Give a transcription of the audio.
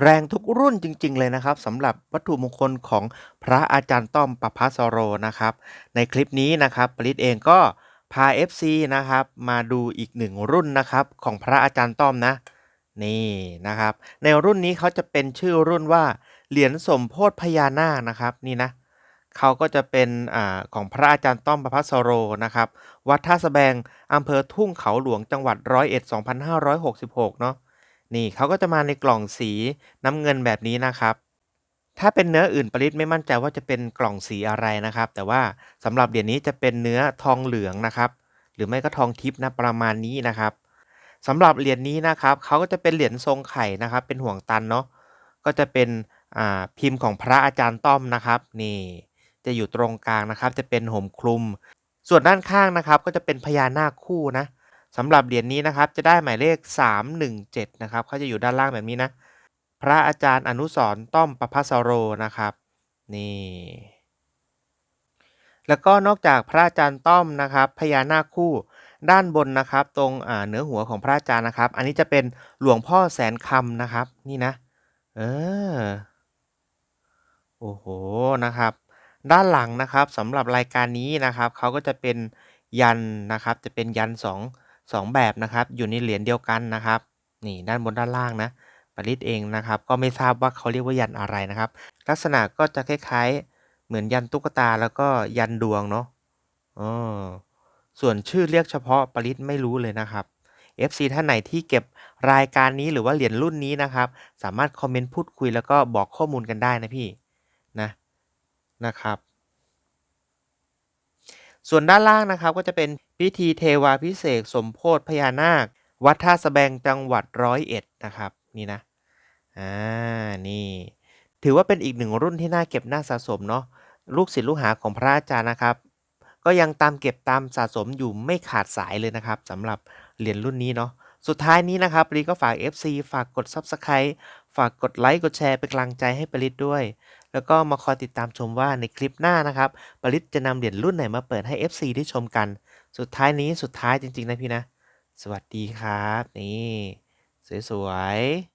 แรงทุกรุ่นจริง ๆ เลยนะครับสำหรับวัตถุมงคลของพระอาจารย์ต้อมประภัสโรนะครับ ในคลิปนี้นะครับปริศเองก็พา FC นะครับมาดูอีกหนึ่งรุ่นนะครับของพระอาจารย์ต้อมนะ นี่นะครับ ในรุ่นนี้เขาจะเป็นชื่อรุ่นว่าเหรียญสมโพธิพญานาคนะครับนี่นะเขาก็จะเป็นอของพระอาจารย์ต้อมประภัสโรนะครับ วัดท่าสแบงอำเภอทุ่งเขาหลวงจังหวัดร้อยเอ็ด2566 เนาะ นี่เขาก็จะมาในกล่องสีน้ำเงินแบบนี้นะครับ ถ้าเป็นเนื้ออื่นปริศไม่มั่นใจว่าจะเป็นกล่องสีอะไรนะครับ แต่ว่าสำหรับเหรียญนี้จะเป็นเนื้อทองเหลืองนะครับ หรือไม่ก็ทองทิพย์นะประมาณนี้นะครับสำหรับเหรียญนี้นะครับเขาก็จะเป็นเหรียญทรงไข่นะครับ เป็นห่วงตันเนาะก็จะเป็นพิมพ์ของพระอาจารย์ต้อมนะครับ นี่ จะอยู่ตรงกลางนะครับ จะเป็นห่มคลุม ส่วนด้านข้างนะครับ ก็จะเป็นพญานาคคู่นะ สำหรับเหรียญนี้นะครับจะได้หมายเลข 317 นะครับเขาจะอยู่ด้านล่างแบบนี้นะ พระอาจารย์อนุสรต้อมประภัสโรนะครับนี่แล้วก็นอกจากพระอาจารย์ต้อมนะครับพญานาคคู่ด้านบนนะครับ ตรงเนื้อหัวของพระอาจารย์นะครับ อันนี้จะเป็นหลวงพ่อแสนคำนะครับ นี่นะ เออโอ้โหนะครับ ด้านหลังนะครับสำหรับรายการนี้นะครับเขาก็จะเป็นยันนะครับ จะเป็นยันสอง สองแบบนะครับ อยู่ในเหรียญเดียวกันนะครับ นี่ด้านบนด้านล่างนะปริศเองนะครับ ก็ไม่ทราบว่าเขาเรียกว่ายันอะไรนะครับ ลักษณะก็จะคล้ายๆ เหมือนยันตุ๊กตาแล้วก็ยันดวงเนาะอ๋อส่วนชื่อเรียกเฉพาะปริศไม่รู้เลยนะครับ FC ท่านไหนที่เก็บรายการนี้หรือว่าเหรียญรุ่นนี้นะครับ สามารถคอมเมนต์พูดคุยแล้วก็บอกข้อมูลกันได้นะพี่นะนะครับ ส่วนด้านล่างนะครับก็จะเป็นพิธีเทวาพิเศษสมโพธิพญานาค วัดท่าสะแบงจังหวัดร้อยเอ็ดนะครับนี่นะอ่านี่ ถือว่าเป็นอีกหนึ่งรุ่นที่น่าเก็บน่าสะสมเนาะลูกศิษย์ลูกหาของพระอาจารย์นะครับ ก็ยังตามเก็บตามสะสมอยู่ไม่ขาดสายเลยนะครับสำหรับเหรียญรุ่นนี้เนาะสุดท้ายนี้นะครับปรีก็ฝาก FC ฝากกด Subscribe ฝากกดไลค์กดแชร์เป็นกำลังใจให้ปริศด้วย แล้วก็มาคอยติดตามชมว่าในคลิปหน้านะครับปริศจะนำเหรียญรุ่นไหนมาเปิดให้ FC ได้ชมกัน สุดท้ายนี้สุดท้ายจริง ๆ นะพี่นะ สวัสดีครับ นี่ สวยๆ